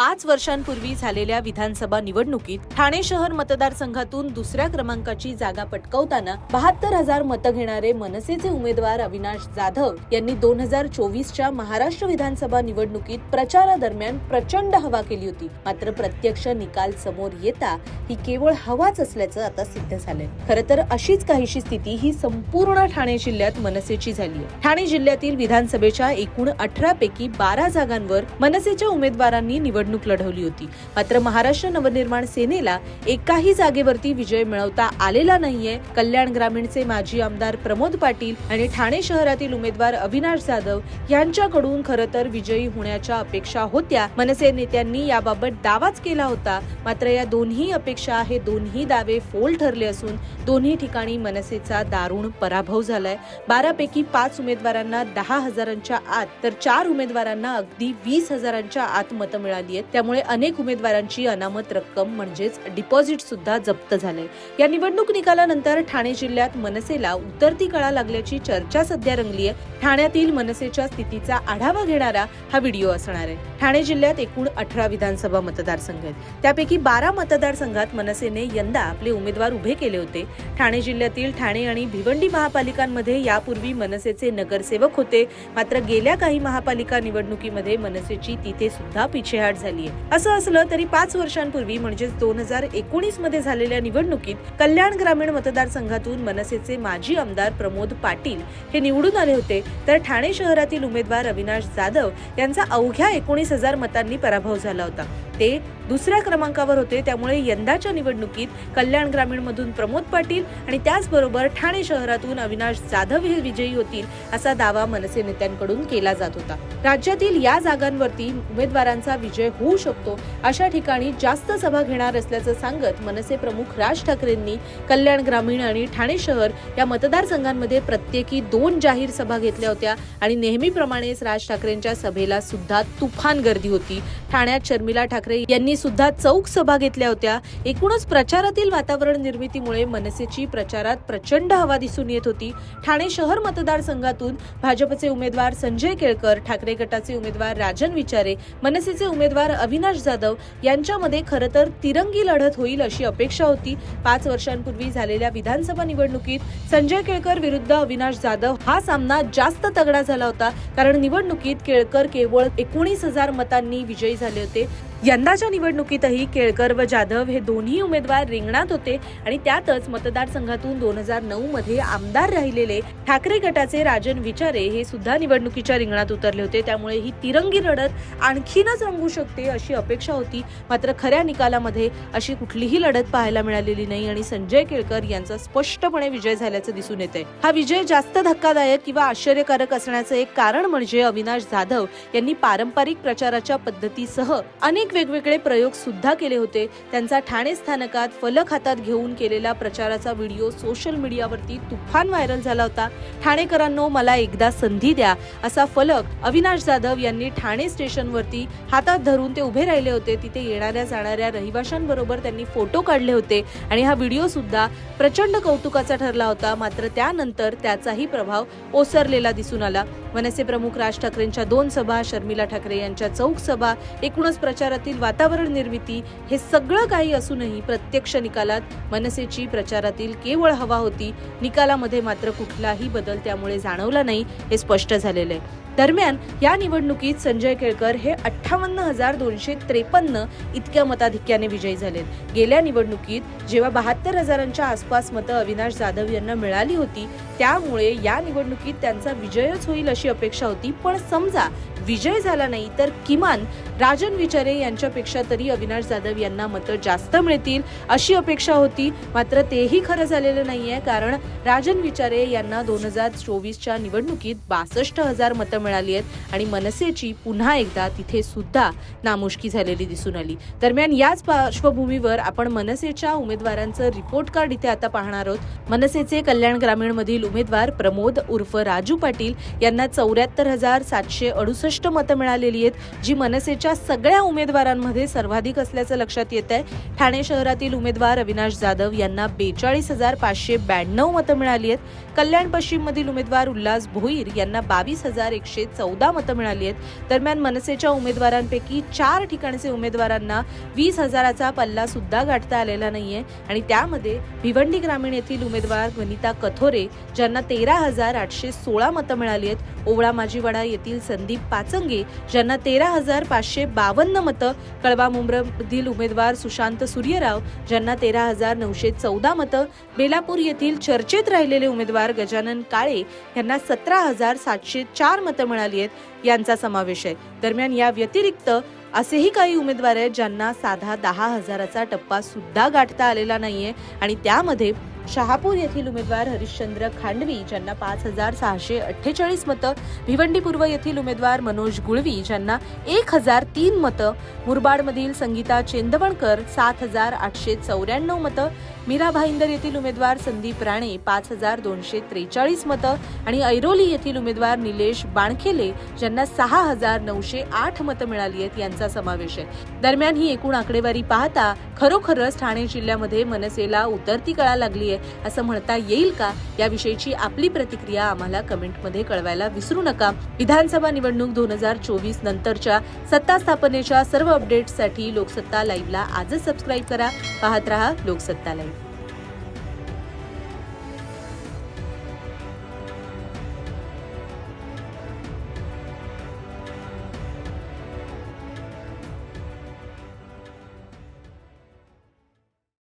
पाच वर्षांपूर्वी झालेल्या विधानसभा निवडणुकीत ठाणे शहर मतदारसंघातून दुसऱ्या क्रमांकाची जागा पटकवताना बहात्तर हजार मतं घेणारे मनसेचे उमेदवार अविनाश जाधव यांनी दोन हजार चोवीसच्या महाराष्ट्र विधानसभा निवडणुकीत प्रचारादरम्यान प्रचंड हवा केली होती. मात्र प्रत्यक्ष निकाल समोर येता ही केवळ हवाच असल्याचं आता सिद्ध झालंय. खरं तर अशीच काहीशी स्थिती ही संपूर्ण ठाणे जिल्ह्यात मनसेची झाली आहे ठाणे जिल्ह्यातील विधानसभेच्या एकूण अठरा पैकी बारा जागांवर मनसेच्या उमेदवारांनी निवडणूक लढवली होती. मात्र महाराष्ट्र नवनिर्माण सेनेला एकाही जागेवरती विजय मिळवता आलेला नाहीये. कल्याण ग्रामीणचे माजी आमदार प्रमोद पाटील आणि ठाणे शहरातील उमेदवार अविनाश जाधव यांच्याकडून खरं तर विजयी होण्याच्या अपेक्षा होत्या. मनसे नेत्यांनी याबाबत दावाच केला होता. मात्र या दोन्ही अपेक्षा हे दोन्ही दावे फोल ठरले असून दोन्ही ठिकाणी मनसेचा दारुण पराभव झालाय. बारापैकी पाच उमेदवारांना दहा हजारांच्या आत तर चार उमेदवारांना अगदी वीस हजारांच्या आत मतं मिळाली आहेत. त्यामुळे अनेक उमेदवारांची अनामत रक्कम म्हणजेच डिपॉझिट सुद्धा जप्त झालंय. या निवडणूक निकालानंतर ठाणे जिल्ह्यात मनसेला उतरती कळा लागल्याची चर्चा सध्या रंगली आहे. ठाण्यातील मनसेच्या स्थितीचा आढावा घेणारा हा व्हिडिओ असणार आहे. ठाणे जिल्ह्यात एकूण अठरा विधानसभा मतदारसंघ आहेत. त्यापैकी बारा मतदारसंघात मनसेने यंदा आपले उमेदवार उभे केले होते. ठाणे जिल्ह्यातील ठाणे आणि भिवंडी महापालिकांमध्ये यापूर्वी मनसेचे नगरसेवक होते. मात्र गेल्या काही महापालिका निवडणुकीमध्ये मनसेची तिथे सुद्धा पिछेहाट झाली आहे असं असलं तरी पाच वर्षांपूर्वी म्हणजेच दोन हजार एकोणीसमध्ये झालेल्या निवडणुकीत कल्याण ग्रामीण मतदारसंघातून मनसेचे माजी आमदार प्रमोद पाटील हे निवडून आले होते. तर ठाणे शहरातील उमेदवार अविनाश जाधव यांचा अवघ्या एकोणीस हजार मतांनी पराभव झाला होता. ते दुसऱ्या क्रमांकावर होते. त्यामुळे यंदाच्या निवडणुकीत कल्याण ग्रामीण मधून प्रमोद पाटील आणि त्याचबरोबर ठाणे शहरातून अविनाश जाधव हे विजयी होतील असा दावा मनसे नेत्यांकडून केला जात होता. राज्यातील या जागांवरती उमेदवारांचा विजय होऊ शकतो अशा ठिकाणी जास्त सभा घेणार असल्याचं सांगत मनसे प्रमुख राज ठाकरेंनी कल्याण ग्रामीण आणि ठाणे शहर या मतदारसंघांमध्ये प्रत्येकी दोन जाहीर सभा घेतल्या होत्या आणि नेहमीप्रमाणेच राज ठाकरेंच्या सभेला सुद्धा तुफान गर्दी होती. ठाण्यात शर्मिला ठाकरे यांनी सुद्धा चौक सभा घेतल्या होत्या. एकूणच प्रचारातील वातावरण निर्मितीमुळे मनसेची प्रचारात प्रचंड हवा दिसून येत होती. ठाणे शहर मतदारसंघातून भाजपचे उमेदवार संजय केळकर ठाकरे गटाचे उमेदवार राजन विचारे मनसेचे उमेदवार अविनाश जाधव यांच्यामध्ये खरं तर तिरंगी लढत होईल अशी अपेक्षा होती. पाच वर्षांपूर्वी झालेल्या विधानसभा निवडणुकीत संजय केळकर विरुद्ध अविनाश जाधव हा सामना जास्त तगडा झाला होता. कारण निवडणुकीत केळकर केवळ एकोणीस हजार मतांनी विजयी झाले होते. यंदाच्या निवडणुकीतही केळकर व जाधव हे दोन्ही उमेदवार रिंगणात होते आणि त्यातच मतदारसंघातून दोन हजार नऊ मध्ये आमदार राहिलेले ठाकरे गटाचे राजन विचारे हे सुद्धा निवडणुकीच्या रिंगणात उतरले होते. त्यामुळे ही तिरंगी लढत आणखीनच रंगू शकते अशी अपेक्षा होती. मात्र खऱ्या निकालामध्ये अशी कुठलीही लढत पाहायला मिळालेली नाही आणि संजय केळकर यांचा स्पष्टपणे विजय झाल्याचं दिसून येते हा विजय जास्त धक्कादायक किंवा आश्चर्यकारक असण्याचं एक कारण म्हणजे अविनाश जाधव यांनी पारंपरिक प्रचाराच्या पद्धतीसह अनेक वेगवेगळे प्रयोग सुद्धा केले होते. त्यांचा ठाणे स्थानकात फलक हातात घेऊन केलेला प्रचाराचा व्हिडिओ सोशल मीडियावरती तुफान व्हायरल झाला होता. ठाणेकरांनो मला एकदा संधी द्या. असा फलक अविनाश जाधव यांनी ठाणे स्टेशनवरती हातात धरून ते उभे राहिले होते. तिथे येणाऱ्या जाणाऱ्या रहिवाशांबरोबर त्यांनी फोटो काढले होते आणि हा व्हिडिओ सुद्धा प्रचंड कौतुकाचा ठरला होता. मात्र त्यानंतर त्याचाही प्रभाव ओसरलेला दिसून आला. मनसे प्रमुख राज ठाकरेंच्या दोन सभा शर्मिला ठाकरे यांच्या चौक सभा एकूणच प्रचारातील वातावरण निर्मिती हे सगळं काही असूनही प्रत्यक्ष निकालात मनसेची प्रचारातील केवळ हवा होती. निकालामध्ये मात्र कुठलाही बदल त्यामुळे जाणवला नाही हे स्पष्ट झालेलं आहे. दरम्यान या निवडणुकीत संजय केळकर हे अठ्ठावन्न हजार दोनशे त्रेपन्न इतक्या मताधिक्याने विजयी झालेत. गेल्या निवडणुकीत जेव्हा बहात्तर हजारांच्या आसपास मतं अविनाश जाधव यांना मिळाली होती त्यामुळे या निवडणुकीत त्यांचा विजयच होईल अशी अपेक्षा होती. पण समजा विजय झाला नाही तर किमान राजन विचारे यांच्यापेक्षा तरी अविनाश जाधव यांना मतं जास्त मिळतील अशी अपेक्षा होती. मात्र तेही खरं झालेलं नाहीये कारण राजन विचारे यांना दोन हजार चोवीसच्या निवडणुकीत बासष्ट हजार मतं मिळाली आहेत आणि मनसेची पुन्हा एकदा तिथे सुद्धा नामुष्की झालेली दिसून आली. दरम्यान याच पार्श्वभूमीवर आपण मनसेच्या उमेदवारांचं रिपोर्ट कार्ड इथे आता पाहणार आहोत. मनसेचे कल्याण ग्रामीण मधील उमेदवार प्रमोद उर्फ राजू पाटील यांना चौऱ्याहत्तर हजार सातशे अडुसष्ट मतं मिळालेली आहेत जी मनसेच्या सगळ्या उमेदवारांमध्ये सर्वाधिक असल्याचं लक्षात येत आहे. ठाणे शहरातील उमेदवार अविनाश जाधव यांना बेचाळीस हजार पाचशे ब्याण्णव मतं मिळाली आहेत. कल्याण पश्चिम मधील उमेदवार उल्हास भोईर यांना बावीस हजार एकशे चौदा मतं मिळाली आहेत. दरम्यान मनसेच्या उमेदवारांपैकी चार ठिकाणचे उमेदवारांना वीस हजाराचा पल्ला सुद्धा गाठता आलेला नाहीये. आणि त्यामध्ये भिवंडी ग्रामीण येथील उमेदवार वनिता कथोरे ज्यांना तेरा हजार आठशे सोळा मतं मिळाली आहेत. ओवळा माजीवाडा येथील संदीप पाचंगे ज्यांना तेरा हजार पाचशे बावन्न मतं. कळवा मुंब्रमधील उमेदवार सुशांत सूर्यराव ज्यांना तेरा हजार नऊशे चौदा मतं. बेलापूर येथील चर्चेत राहिलेले उमेदवार गजानन काळे यांना सतरा हजार सातशे चार मतं मिळाली आहेत यांचा समावेश आहे. दरम्यान या व्यतिरिक्त असेही काही उमेदवार आहेत ज्यांना साधा दहा हजाराचा टप्पा सुद्धा गाठता आलेला नाहीये. आणि त्यामध्ये शहापूर येथील उमेदवार हरिश्चंद्र खांडवी ज्यांना पाच हजार सहाशे अठ्ठेचाळीस मतं भिवंडी पूर्व येथील उमेदवार मनोज गुळवी ज्यांना एक हजार तीन मतं मुरबाडमधील संगीता चेंदवणकर सात हजार आठशे चौऱ्याण्णव मतं मीरा भाईंदर येथील उमेदवार संदीप राणे पाच हजार दोनशे त्रेचाळीस मतं आणि ऐरोली येथील उमेदवार निलेश बाणखेले ज्यांना सहा हजार नऊशे आठ मतं मिळाली आहेत यांचा समावेश आहे. दरम्यान ही एकूण आकडेवारी पाहता खरोखरच ठाणे जिल्ह्यामध्ये मनसेला उतरती कळा लागली आहे. असं म्हणता येईल का? याविषयीची आपली प्रतिक्रिया आम्हाला कमेंटमध्ये कळवायला विसरू नका. विधानसभा निवडणूक दोन हजार चोवीस नंतरच्या सत्ता स्थापनेच्या सर्व अपडेट्ससाठी लोकसत्ता लाईव्हला आजच सबस्क्राईब करा. पाहत रहा लोकसत्ता लाईव्ह.